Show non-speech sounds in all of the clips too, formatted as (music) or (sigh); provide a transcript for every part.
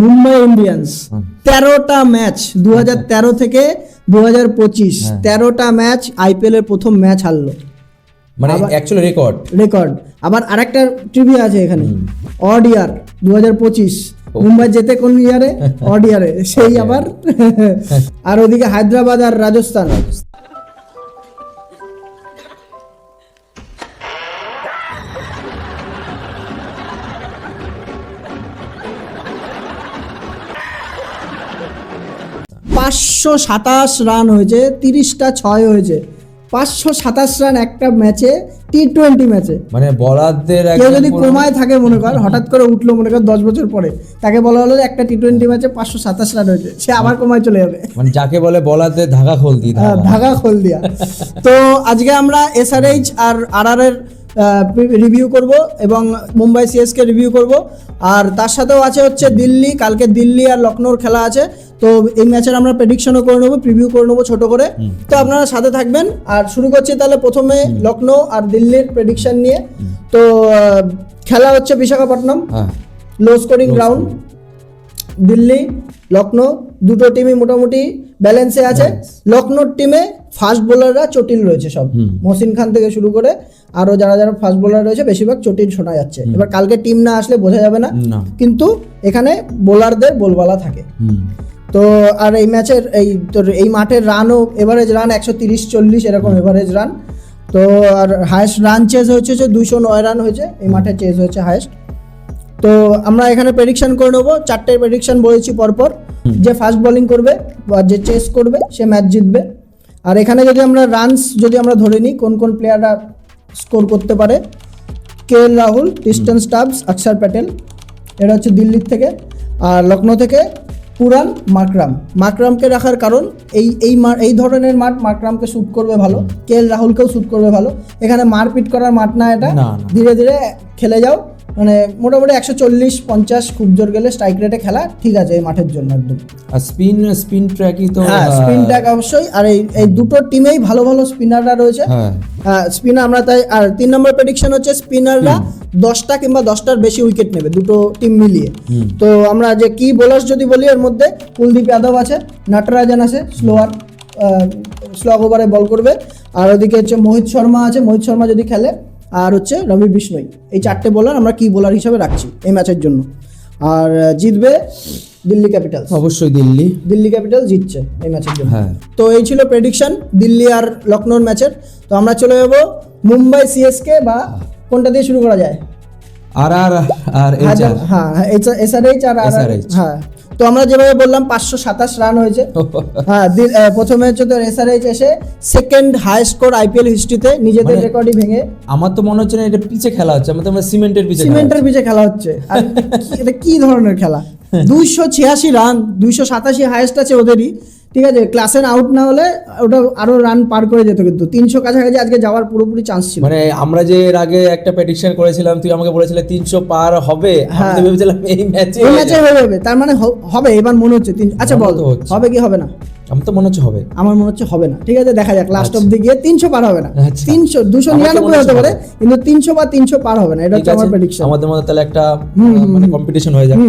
Mumbai Indians. তেরোটা match দু তেরো থেকে দু হাজার পঁচিশ। হ্যাঁ। তেরোটা ম্যাচ আইপিএল এর প্রথম ম্যাচ হারলো। মানে অ্যাকচুয়ালি রেকর্ড রেকর্ড আবার আরেকটা টিভি আছে এখানে। অড ইয়ার দু হাজার পঁচিশ। মুম্বাই যেতে কোন ইয়ারে অড ইয়ারে সেই আবার। (laughs) আর ওদিকে হায়দ্রাবাদ আর রাজস্থান। পাঁচশো সাতাশ রান হয়েছে তিরিশটা ছয় হয়েছে। পাঁচশো সাতাশ রান একটা ম্যাচে টি টোয়েন্টি ম্যাচে মানে বলারদের কেউ যদি কোমায় থাকে মনে কর হঠাৎ করে উঠল মনে কর দশ বছর পরে তাকে বলা হলো যে একটা টি টোয়েন্টি ম্যাচে পাঁচশো সাতাশ রান হয়েছে। সে আবার কোমায় চলে যাবে। মানে যাকে বলে বলারদের ধাগা খোলতি হ্যাঁ, ধাগা। খোল দিয়া। তো আজকে আমরা এসআরএইচ আর আর এর রিভিউ করব এবং মুম্বাই সিএসকে রিভিউ করব। আর তার সাথেও আছে হচ্ছে দিল্লি কালকে দিল্লি আর লখনৌর খেলা আছে। তো এই ম্যাচের আমরা প্রেডিকশনও করে নেব প্রিভিউ করে নেব ছোট করে। তো আপনারা সাথে থাকবেন। আর শুরু করছি তাহলে প্রথমে লখনৌ আর দিল্লির প্রেডিকশন নিয়ে। তো খেলা হচ্ছে Visakhapatnam. Low scoring ground Delhi Lucknow দুটো টিমই মোটামুটি ব্যালেন্সে আছে। লখনৌর টিমে ফাস্ট বোলাররা চটিল রয়েছে সব। মহসিন খান থেকে শুরু করে আরও যারা যারা ফাস্ট বোলার রয়েছে বেশিরভাগ চটিল শোনা যাচ্ছে। এবার কালকে টিম না আসলে বোঝা যাবে না। কিন্তু এখানে বোলারদের বলবালা থাকে। তো আর এই ম্যাচের এই তোর এই মাঠের রানও এভারেজ রান একশো তিরিশ চল্লিশ এরকম এভারেজ রান তো আর হায়েস্ট রান চেজ হয়েছে যে দুশো নয় রান হয়েছে। এই মাঠে চেজ হয়েছে হায়েস্ট তো আমরা এখানে প্রেডিকশন করে নেব। চারটে প্রেডিকশন বলেছি পরপর। যে ফাস্ট বোলিং করবে বা যে চেস করবে সে ম্যাচ জিতবে। আর এখানে যদি আমরা রানস যদি আমরা ধরে নিই কোন কোন প্লেয়াররা স্কোর করতে পারে? K L Rahul Tristan Stubbs Axar Patel এটা হচ্ছে দিল্লির থেকে। আর লখনৌ থেকে পুরান মাকরাম মাকরামকে রাখার কারণ এই এই এই ধরনের মাঠ মাকরামকে শ্যুট করবে ভালো কে এল রাহুলকেও শ্যুট করবে ভালো। এখানে মারপিট করার মাঠ না এটা। ধীরে ধীরে খেলে যাও। মানে মোটামুটি একশো চল্লিশ পঞ্চাশ খুব জোর গেলে স্ট্রাইক রেটে খেলা ঠিক আছে এই মাঠের জন্য একদম। আর স্পিন স্পিন ট্র্যাকই তো হ্যাঁ স্পিন ট্যাক অবশ্যই। আর এই এই দুটো টিমেই ভালো ভালো স্পিনাররা রয়েছে। হ্যাঁ। স্পিনার আমরা তাই আর তিন নম্বর প্রেডিকশন হচ্ছে স্পিনাররা দশটা কিংবা দশটার বেশি উইকেট নেবে দুটো টিম মিলিয়ে। তো আমরা যে কি বোলার্স যদি বলি এর মধ্যে কুলদীপ যাদব আছে নটরাজন আছে স্লোয়ার স্লগ ওভারে বল করবে। আর ওদিকে হচ্ছে মোহিত শর্মা আছে মোহিত শর্মা যদি খেলে আর হচ্ছে রবি বিষ্ণই। এই চারটে বোলার আমরা কি বোলার হিসাবে রাখছি এই ম্যাচের জন্য। আর জিতবে দিল্লি ক্যাপিটালস অবশ্যই দিল্লি। দিল্লি ক্যাপিটাল জিতছে এই ম্যাচের জন্য। হ্যাঁ। তো এই ছিল প্রেডিকশন দিল্লি আর লখনৌর ম্যাচের তো আমরা চলে যাব মুম্বাই সিএসকে বা কোনটা দিয়ে শুরু করা যায়? আর আর আর এই চার হ্যাঁ এসআরএইচ আর আর হ্যাঁ। তো আমরা যেভাবে বললাম পাঁচশো সাতাশ রান হয়েছে। (laughs) হ্যাঁ প্রথমে হচ্ছে তো এসআরএইচ এসে সেকেন্ড হাই স্কোর আইপিএল হিস্ট্রিতে নিজেদের মানে- রেকর্ডই ভেঙে আমার তো মনে হচ্ছে না এটা পিচে খেলা হচ্ছে আমার তো মনে হয় সিমেন্টের পিচে খেলা সিমেন্টের পিছে খেলা হচ্ছে। আর (laughs) এটা কি ধরনের খেলা? (laughs) দুইশো ছিয়াশি রান দুইশো সাতাশি হাইয়েস্ট আছে ওদেরই। ঠিক আছে ক্লাসের আউট না হলে ওটা আরও রান পার করে যেত কিন্তু। তিনশো কাছাকাছি আজকে যাওয়ার পুরোপুরি চান্স ছিল। মানে আমরা যে এর আগে একটা প্রেডিকশন করেছিলাম তুই আমাকে বলেছিলে তিনশো পার হবে আমি তো ভেবেছিলাম এই ম্যাচে এই ম্যাচে হয়ে যাবে তার মানে হবে এবার মনে হচ্ছে তিন আচ্ছা বল হবে কি হবে না? আমার তো মনে হচ্ছে হবে। আমার মনে হচ্ছে হবে না ঠিক আছে দেখা যাক লাস্ট অব্দি গিয়ে তিনশো পার হবে না। আচ্ছা। তিনশো দুশো নিরানব্বই হতে পারে কিন্তু তিনশো বা তিনশো পার হবে না এটা হচ্ছে আমার প্রেডিকশন আমাদের মধ্যে তাহলে একটা মানে কম্পিটিশন হয়ে যাবে।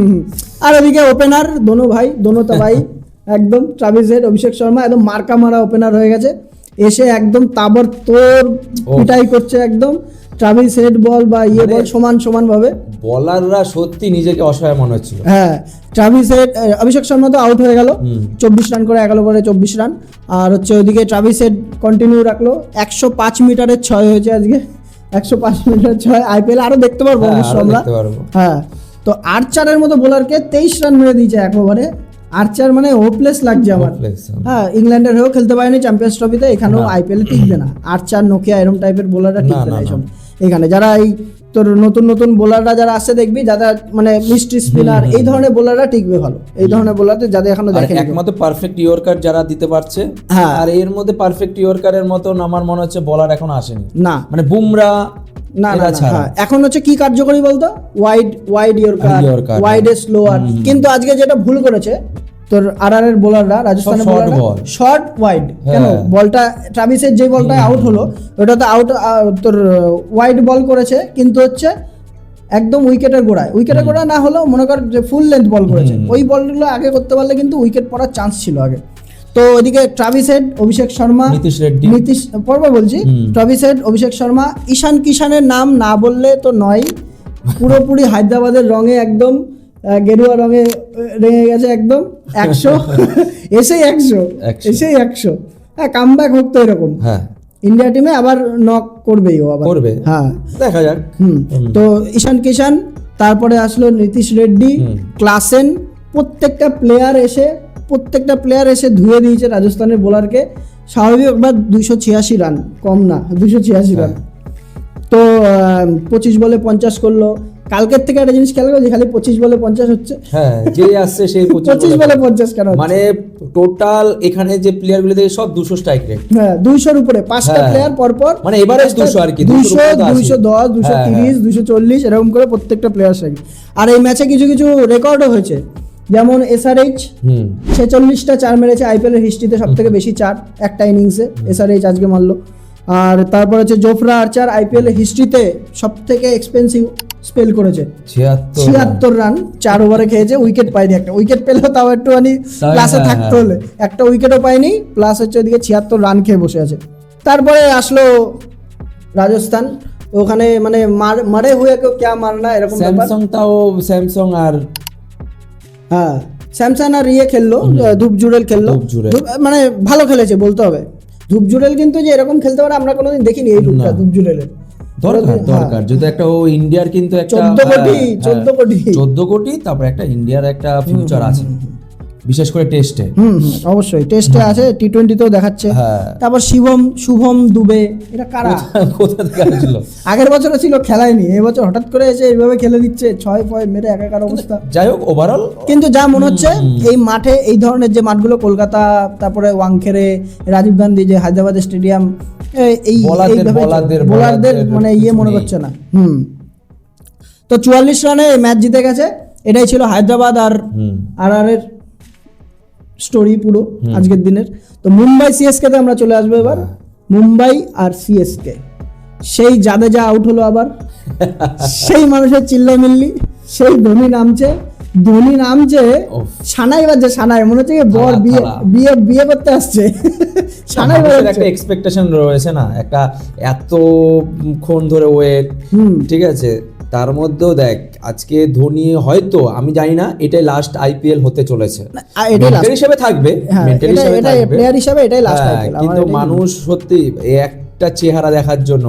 আর ওদিকে ওপেনার দোনো ভাই দোনো তো ভাই। (laughs) একদম ট্রাভিস হেড অভিষেক শর্মা একদম মার্কা মারা ওপেনার হয়ে গেছে। এসে একদম তাবর তোর। পিটাই করছে একদম। ট্রাভিস হেড বল বা ইয়ে মানে- বল সমান সমান ভাবে বলাররা সত্যি নিজেকে অসহায় মনে হচ্ছিল। হ্যাঁ ট্রাভিস হেড অভিষেক শর্মা তো আউট হয়ে গেল। চব্বিশ রান করে এগারো করে চব্বিশ রান আর হচ্ছে ওইদিকে ট্রাভিস হেড কন্টিনিউ রাখল। একশো পাঁচ মিটারের ছয় হয়েছে আজকে। একশো পাঁচ মিটার ছয় আইপিএল আরও দেখতে পারব হ্যাঁ, আমরা দেখতে পারব। হ্যাঁ তো আর্চারের মতো বোলারকে তেইশ রান মেরে দিয়েছে এক ওভারে আর্চার মানে হোপলেস লাগছে আমার। হ্যাঁ। ইংল্যান্ডের হয়েও খেলতে পারেনি চ্যাম্পিয়ন্স ট্রফিতে এখানেও আইপিএল টিকবে না। আর্চার নোকিয়া এরম টাইপের বোলাররা টিকবে না। এখানে যারা এই তোর নতুন নতুন বোলাররা যারা আসছে দেখবি যারা মানে মিস্ট্রি স্পিনার এই ধরনের বোলাররা টিকবে ভালো। এই ধরনের বোলারদের যাদের এখনও দেখেনি। একমাত্র পারফেক্ট ইয়র্কার যারা দিতে পারছে হ্যাঁ। আর এর মধ্যে পারফেক্ট ইয়র্কারের মতন আমার মনে হচ্ছে বোলার এখন আসেনি। না। মানে বুমরা না না, হ্যাঁ, এখন হচ্ছে কি কার্যকরী বলতো? Wide wide yorker Yorker, wide slower কিন্তু আজকে যেটা ভুল করেছে তোর আর আর এর বোলাররা রাজস্থানের বোলাররা শর্ট ওয়াইড কেন। বলটা ট্রাভিসের যে বলটা আউট হলো ওটা তো আউট তোর ওয়াইড বল করেছে কিন্তু হচ্ছে একদম উইকেটের গোড়ায়। উইকেটের গোড়া না হলেও মনে কর যে ফুল লেন্থ বল করেছে। ওই বলগুলো আগে করতে পারলে কিন্তু উইকেট পড়ার চান্স ছিল আগে। তো ওইদিকে ট্রাভিস হেড অভিষেক শর্মা নীতিশ রেড্ডি। নীতিশ পর্ব বলছি। ট্রাভিস হেড অভিষেক শর্মা ঈশান কিষানের নাম না বললে তো নয়। পুরোপুরি হায়দ্রাবাদের রঙে একদম গেরুয়া রঙে রেঙে গেছে একদম। একশো। (laughs) এসেই একশো। একশো। এসেই একশো। হ্যাঁ কাম ব্যাক হোক তো এরকম। হ্যাঁ। ইন্ডিয়া টিমে আবার নক করবেই ও আবার। করবে। হ্যাঁ। দেখা যাক। হুম। তো ঈশান কিষান তারপরে আসলো নীতিশ রেড্ডি ক্লাসেন প্রত্যেকটা প্লেয়ার এসে প্রত্যেকটা প্লেয়ার এসে ধুয়ে দিয়েছে রাজস্থানের বোলারকে স্বাভাবিকবার দুইশো ছিয়াশি রান কম না দুশো ছিয়াশি রান তো পঁচিশ বলে পঞ্চাশ করল। কালকের থেকে একটা জিনিস খেয়াল করো যে খালি পঁচিশ বলে পঞ্চাশ হচ্ছে। হ্যাঁ যে আসছে সেই পঁচিশ বলে পঞ্চাশ। কেন মানে টোটাল এখানে যে প্লেয়ারগুলো দেখে সব দুশো স্ট্রাইক রেট হ্যাঁ দুইশোর উপরে পাঁচটা হ্যাঁ। প্লেয়ার পরপর মানে এবারে দুশো আর কি, 200 দুইশো উপরে তো আছেই। দুইশো দশ দুইশো হ্যাঁ, তিরিশ দুইশো চল্লিশ এরকম করে প্রত্যেকটা প্লেয়ার সাইড আর এই ম্যাচে কিছু কিছু রেকর্ডও হয়েছে। যেমন এসআরএইচ ছেচল্লিশটা চার মেরেছে আইপিএল এর হিস্ট্রিতে সব থেকে বেশি চার একটা ইনিংসে এসআরএইচ আজকে মারলো। আর তারপর হচ্ছে জোফরা আর্চার আইপিএল এর হিস্ট্রিতে সব থেকে এক্সপেন্সিভ স্পেল করেছে। ছিয়াত্তর রান চার ওভারে খেয়েছে উইকেট পায়নি একটা। উইকেট পেলেও তাও একটুখানি হ্যাঁ, থাকতে। হলে। একটা উইকেটও পায়নি প্লাস হচ্ছে ওদিকে ছিয়াত্তর রান খেয়ে বসে আছে। তারপরে আসলো রাজস্থান। ওখানে মানে মার মারে হুয়ে কেউ ক্যা মারনা এরকম ব্যাপার। স্যামসাং তাও স্যামসাং আর হ্যাঁ স্যামসাং আর ইয়ে খেললো ধূপ জুড়েল খেললো। মানে ভালো খেলেছে বলতে হবে। ধূপ জুড়েল কিন্তু যে এরকম খেলতে পারে আমরা কোনোদিন দেখিনি এই রূপটা ধূপ জুড়েলের। দরকার হ্যাঁ। দরকার। যদি একটা ও ইন্ডিয়ার কিন্তু একটা 14 কোটি, 14 কোটি। চোদ্দ কোটি তারপর একটা ইন্ডিয়ার একটা ফিউচার আছে। বিশেষ করে টেস্টে হুম অবশ্যই। টেস্টে আছে টি টোয়েন্টিতেও দেখাচ্ছে। হ্যাঁ। তারপর শিবম শুভম দুবে এটা কারা? কোথা থেকে আসছিল? (laughs) আগের বছরও ছিল খেলায়নি এবছর হঠাৎ করে এসে এইভাবে খেলে দিচ্ছে ছয় পয় মেরে একাকার অবস্থা। যাই হোক ওভারঅল কিন্তু যা মনে হচ্ছে এই মাঠে এই ধরনের যে মাঠগুলো কলকাতা তারপরে ওয়াংখেড়ে রাজীব গান্ধী যে হায়দ্রাবাদ স্টেডিয়াম এই বোলারদের- মানে ইয়ে মনে। করছে না। হুম। তো চুয়াল্লিশ রানে ম্যাচ জিতে গেছে। এটাই ছিল হায়দ্রাবাদ আর আর আর এর স্টোরি পুরো আজকের দিনের। তো মুম্বাই সিএসকে তে আমরা চলে আসব এবার। মুম্বাই আর সিএসকে সেই জাদেজা আউট হলো আবার। (laughs) সেই মানুষের চিল্লামিল্লি সেই ধোনি নামছে। ধোনি নামছে। সানাই বাজছে সানাই মনে হচ্ছে বর বিয়ে বিয়ে বিয়ে করতে আসছে। (laughs) সানাই বাজাচ্ছে একটা এক্সপেকটেশন রয়েছে না? একটা এত ক্ষণ ধরে ওয়েট ঠিক আছে? তার মধ্যেও দেখ আজকে ধোনি হয়তো আমি জানি না এটাই লাস্ট আইপিএল হতে চলেছে last। হিসেবে থাকবে এটা হিসেবে থাকবে। প্লেয়ার হিসাবে এটাই লাস্ট হ্যাঁ, কিন্তু মানুষ সত্যি একটা চেহারা দেখার জন্য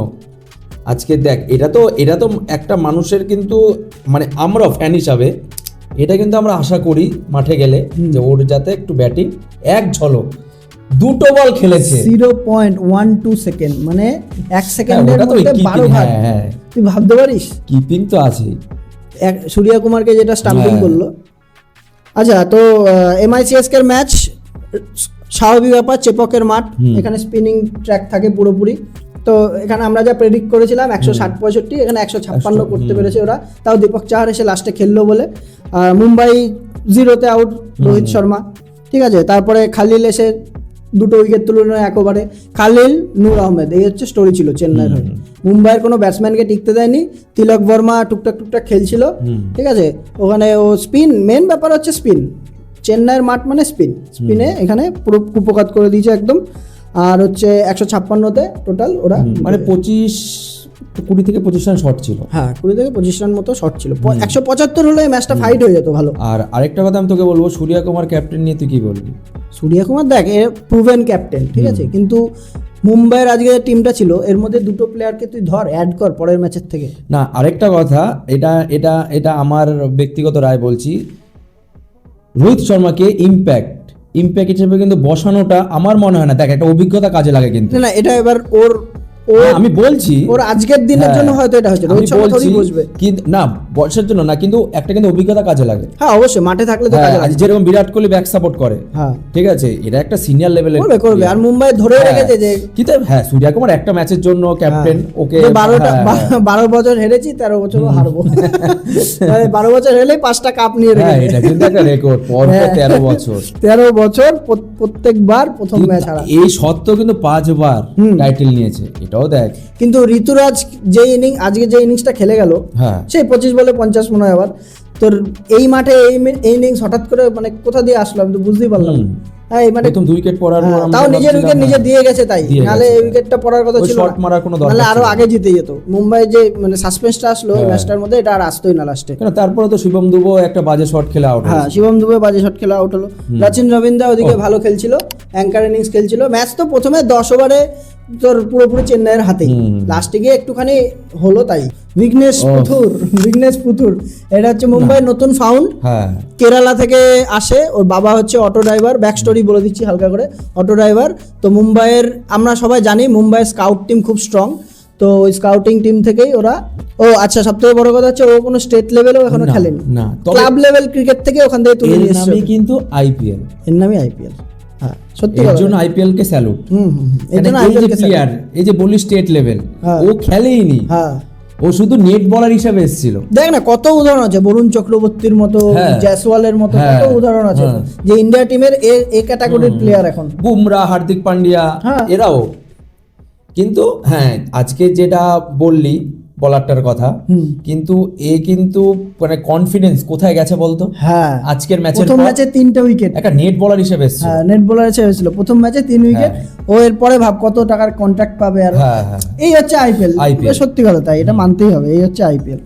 আজকে দেখ এটা তো এটা তো একটা মানুষের কিন্তু মানে আমরা ফ্যান হিসাবে এটা কিন্তু আমরা আশা করি মাঠে গেলে যে ওর যাতে একটু ব্যাটিং এক ঝলক দুটো বল খেলেছে। Zero point one two second মানে এক সেকেন্ডের মধ্যে keeping, বারো ভাগ। হ্যাঁ, হ্যাঁ। তুই ভাবতে পারিস? কিপিং তো আছে। এক সূর্যা কুমারকে যেটা স্টাম্পিং হ্যাঁ। করল। আচ্ছা তো এমআইসিএসকে এর ম্যাচ স্বাভাবিক ব্যাপার চেপকের মাঠ এখানে স্পিনিং ট্র্যাক থাকে পুরোপুরি। তো এখানে আমরা যা প্রেডিক্ট করেছিলাম একশো ষাট পঁয়ষট্টি এখানে একশো ছাপ্পান্ন করতে পেরেছে ওরা। তাও দীপক চাহার এসে লাস্টে খেললো বলে। আর মুম্বাই জিরোতে আউট রোহিত শর্মা। ঠিক আছে তারপরে খালিল এসে দুটো উইকেট তুললো এক ওভারে খালিল নূর আহমেদ এই হচ্ছে স্টোরি ছিল চেন্নাইয়ের হয়ে। মুম্বাইয়ের কোনো ব্যাটসম্যানকে টিকতে দেয়নি। তিলক বর্মা টুকটাক টুকটাক খেলছিল। ঠিক আছে? ওখানে ও স্পিন মেন ব্যাপার হচ্ছে স্পিন চেন্নাইয়ের মাঠ মানে স্পিন স্পিনে এখানে পুরো কুপকাত করে দিয়েছে একদম। আর হচ্ছে একশো ছাপ্পান্নতে টোটাল ওরা মানে পঁচিশ কুড়ি থেকে পঁচিশ রান শট ছিল। হ্যাঁ কুড়ি থেকে পঁচিশ রান মতো শর্ট ছিল। একশো পঁচাত্তর হলে এই ম্যাচটা ফাইট হয়ে যেত ভালো। আর আরেকটা কথা আমি তোকে বলব সূর্যা কুমার ক্যাপ্টেন নিয়ে তুই কি বলবি? সূর্যা কুমার দেখ এ প্রুভেন ক্যাপ্টেন ঠিক আছে? কিন্তু মুম্বাইয়ের আজকে টিমটা ছিল এর মধ্যে দুটো প্লেয়ারকে তুই ধর অ্যাড কর পরের ম্যাচের থেকে। না আরেকটা কথা এটা এটা এটা আমার ব্যক্তিগত রায় বলছি। রোহিত শর্মাকে ইম্প্যাক্ট ইম্প্যাক্ট হিসেবে কিন্তু বসানোটা আমার মনে হয় না। দেখ একটা অভিজ্ঞতা কাজে লাগে কিন্তু। না এটা এবার ওর ও হ্যাঁ, আমি বলছি ওর আজকের দিনের হ্যাঁ, জন্য হয়তো এটা হয়েছে আমি বলছি বসবে। কিন্তু না বর্ষার জন্য না কিন্তু একটা কিন্তু অভিজ্ঞতা কাজে লাগে। হ্যাঁ অবশ্যই মাঠে থাকলে তো হ্যাঁ, কাজে লাগবে। যেরকম বিরাট কোহলি ব্যাক সাপোর্ট করে হ্যাঁ। ঠিক আছে এটা একটা সিনিয়র লেভেলের করবে করবে আর মুম্বাই ধরে রেখেছে যে কিন্তু হ্যাঁ সূর্যা কুমার একটা ম্যাচের জন্য ক্যাপ্টেন ওকে যে বারোটা হ্যাঁ, বা- বারো বছর হেরেছি তেরো বছরও হারবো। মানে বারো বছর হেলেই পাঁচটা কাপ নিয়ে রেখেছে। এটা কিন্তু একটা রেকর্ড পর হ্যাঁ। তেরো বছর। তেরো বছর প্রত্যেকবার প্রথম ম্যাচ হারা। এই সত্ত্বেও কিন্তু পাঁচবার টাইটেল নিয়েছে এটা দেখ। কিন্তু ঋতুরাজ যে ইনিং আজকে যে ইনিংসটা খেলে গেল হ্যাঁ। সেই পঁচিশ বলে পঞ্চাশ মনে হয় আবার। তোর এই মাঠে এই ইনিংস হঠাৎ করে মানে কোথা দিয়ে আসলো আমি তো বুঝতেই পারলাম এই মাঠে প্রথম উইকেট পড়ার পর হ্যাঁ, তাও নিজের উইকেট নিজে হ্যাঁ, দিয়ে গেছে তাই। এই উইকেটটা পড়ার কথা ছিল মারার কোনো দরকার আরও আগে জিতে যেত। মুম্বাই যে মানে সাসপেন্সটা আসলো হ্যাঁ। ম্যাচটার মধ্যে এটা আর আসতোই না লাস্টে কেন তারপরে তো শিবম দুবো একটা বাজে শট খেলে আউট হ্যাঁ শিবম দুবে বাজে শট খেলা আউট হলো। রাচিন রবীন্দ্র ওদিকে ভালো খেলছিল অ্যাঙ্কার ইনিংস খেলছিল। ম্যাচ তো প্রথমে দশ ওভারে তোর পুরোপুরি চেন্নাইয়ের হাতে লাস্টে গিয়ে একটুখানি হলো তাই। বিঘ্নেশ পুথুর বিঘ্নেশ পুথুর। এটা হচ্ছে মুম্বাই নতুন ফাউন্ড হ্যাঁ। কেরালা থেকে আসে ওর বাবা হচ্ছে অটো ড্রাইভার ব্যাক স্টোরি বলে দিচ্ছি হালকা করে অটো ড্রাইভার তো মুম্বাইয়ের আমরা সবাই জানি মুম্বাইয়ের স্কাউট টিম খুব স্ট্রং তো স্কাউটিং টিম থেকেই ওরা ও আচ্ছা সব থেকে বড় কথা হচ্ছে ও কোনো স্টেট লেভেলেও এখনও না, খেলেনি। না, ক্লাব লেভেল ক্রিকেট থেকে ওখান থেকে তুলে নিয়ে এসছে কিন্তু আইপিএল এর নামই আইপিএল হ্যাঁ সত্যি এর জন্য আইপিএল কে স্যালুট হুম হুম। জন্য এই যে কে প্লেয়ার এই যে বলি স্টেট লেভেল হ্যাঁ। ও খেলেইনি। হ্যাঁ। ও শুধু নেট বলার হিসাবে এসেছিল দেখ না কত উদাহরণ আছে বরুণ চক্রবর্তীর মতো হ্যাঁ। জয়সওয়ালের মতো হ্যাঁ, কত উদাহরণ আছে হ্যাঁ। যে ইন্ডিয়া টিমের এ এ ক্যাটাগরির প্লেয়ার এখন বুমরা হার্দিক পান্ডিয়া হ্যাঁ। এরাও কিন্তু হ্যাঁ আজকে যেটা বললি বলারটার কথা। কিন্তু এ কিন্তু মানে কনফিডেন্স কোথায় গেছে বলতো? হ্যাঁ। আজকের ম্যাচে প্রথম ম্যাচে তিনটা উইকেট একটা নেট বোলার হিসেবে এসেছে হ্যাঁ নেট বোলার হিসেবে হয়েছিল প্রথম ম্যাচে তিন উইকেট ও এরপরে ভাব কত টাকার কন্ট্রাক্ট পাবে আর। হ্যাঁ হ্যাঁ। এই হচ্ছে আইপিএল সত্যি কথা তাই এটা মানতেই হবে। এই হচ্ছে আইপিএল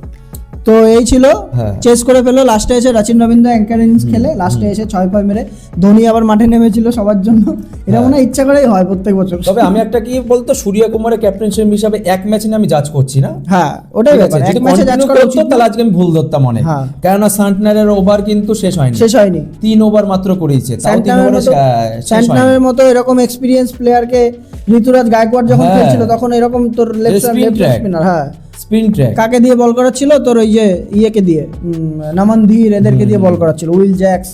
তো এই ছিল। হ্যাঁ। চেস করে ফেলল। লাস্টে এসে রাচিন রবীন্দ্র অ্যাঙ্কার ইনিংস খেলে। লাস্টে এসে ছয় ছয় মেরে ধোনি আবার মাঠে নেমেছিল সবার জন্য। এটা মনে হয় ইচ্ছা করেই হয় প্রত্যেক বছর। তবে আমি একটা কি বলতো সূর্য কুমারের ক্যাপ্টেনশিপ হিসাবে এক ম্যাচে আমি জাজ করছি না? হ্যাঁ ওটাই ব্যাপার। এক ম্যাচে জাজ করা উচিত তাহলে আজকে আমি ভুল ধরতাম মনে হ্যাঁ। কেননা সান্টনারের ওভার কিন্তু শেষ হয়নি। শেষ হয়নি। তিন ওভার মাত্র করেছে। তাও তিন ওভারে স্যান্টনামের মতো এরকম এক্সপিরিয়েন্স প্লেয়ারকে ঋতুরাজ গায়কোয়াড় যখন হ্যাঁ। খেলছিল তখন এরকম তোর লেফট। স্পিনার হ্যাঁ। Spin track. কাকে দিয়ে বল করাচ্ছিল তোর ওই যে ইয়েকে দিয়ে উম, নামান ধীর এদেরকে দিয়ে বল করাচ্ছিল উইল জ্যাক্স।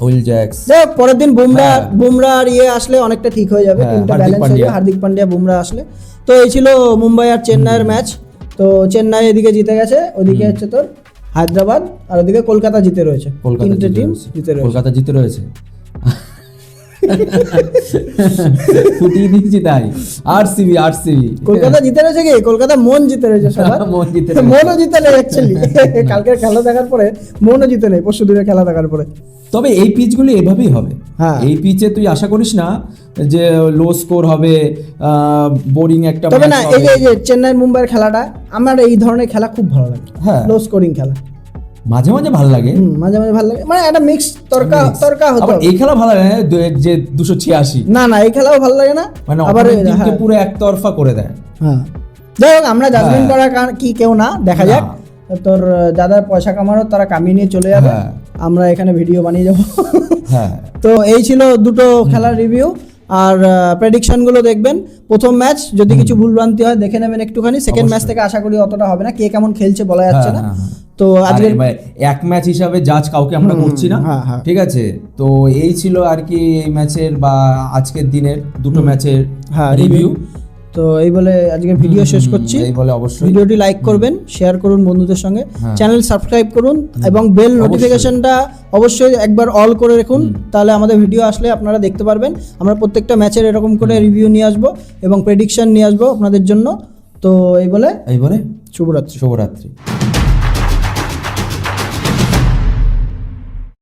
Will Jacks. হোক, পরের দিন বুমরা হ্যাঁ। বুমরা আর ইয়ে আসলে অনেকটা ঠিক হয়ে যাবে হ্যাঁ, টিমটা হার্দিক ব্যালেন্স হয়ে পান্ডিয়া। যাবে হার্দিক পান্ডিয়া বুমরা আসলে। তো এই ছিল মুম্বাই আর চেন্নাইয়ের ম্যাচ তো চেন্নাই এদিকে জিতে গেছে ওদিকে হচ্ছে তোর হায়দ্রাবাদ আর ওদিকে কলকাতা জিতে রয়েছে। তিনটে টিম। জিতে রয়েছে। কলকাতা জিতে রয়েছে। ফুটিয়ে দিয়েছি তাই। আরসিবি আরসিবি কলকাতা জিতে রয়েছে কি? কলকাতা মন জিতে রয়েছে সবার। (laughs) মন জিতে মনও জিতে নেই অ্যাকচুয়ালি (laughs) কালকের খেলা দেখার পরে মনও জিতে নেই পরশু দিনের খেলা দেখার পরে। তবে এই পিচগুলো এভাবেই হবে। হ্যাঁ। এই পিচে তুই আশা করিস না যে লো স্কোর হবে বোরিং একটা তবে না হবে। এই যে এই যে চেন্নাই মুম্বাইয়ের খেলাটা আমার এই ধরনের খেলা খুব ভালো লাগে। হ্যাঁ। লো স্কোরিং খেলা। মাঝে মাঝে ভালো লাগে। মাঝে মাঝে ভালো লাগে। মানে একটা মিক্স তরকা তরকা হতো। আবার এই খেলা ভালো লাগে না, যে দুশো ছিয়াশি? না না এই খেলাও ভালো লাগে না। মানে আবার হ্যাঁ। পুরো একতরফা করে দেয়। হ্যাঁ। যাই হোক আমরা জাজমেন্ট হ্যাঁ। কার- কি কেউ না দেখা যাক। তোর যারা পয়সা কামানো তারা কামিয়ে নিয়ে চলে যাবে। হ্যাঁ। আমরা এখানে ভিডিও বানিয়ে যাব তো এই ছিল দুটো খেলার রিভিউ আর প্রেডিকশনগুলো দেখবেন। প্রথম ম্যাচ যদি কিছু ভুলভ্রান্তি হয় দেখে নেবেন একটুখানি। সেকেন্ড ম্যাচ থেকে আশা করি অতটা হবে না। কে কেমন খেলছে বলা যাচ্ছে না। তো আজকে এক ম্যাচ হিসাবে জাজ কাউকে আমরা করছি না হ্যাঁ, হ্যাঁ। ঠিক আছে? তো এই ছিল আর কি এই ম্যাচের বা আজকের দিনের দুটো ম্যাচের হ্যাঁ রিভিউ তো এই বলে আজকে ভিডিও শেষ করছি। এই বলে অবশ্যই। ভিডিওটি লাইক করবেন শেয়ার করুন বন্ধুদের সঙ্গে। চ্যানেল সাবস্ক্রাইব করুন এবং বেল নোটিফিকেশনটা অবশ্যই একবার অল করে রাখুন। তাহলে আমাদের ভিডিও আসলে আপনারা দেখতে পারবেন। আমরা প্রত্যেকটা ম্যাচের এরকম করে রিভিউ নিয়ে আসব এবং প্রেডিকশন নিয়ে আসব আপনাদের জন্য। তো এই বলে এই বলে শুভরাত্রি। শুভরাত্রি।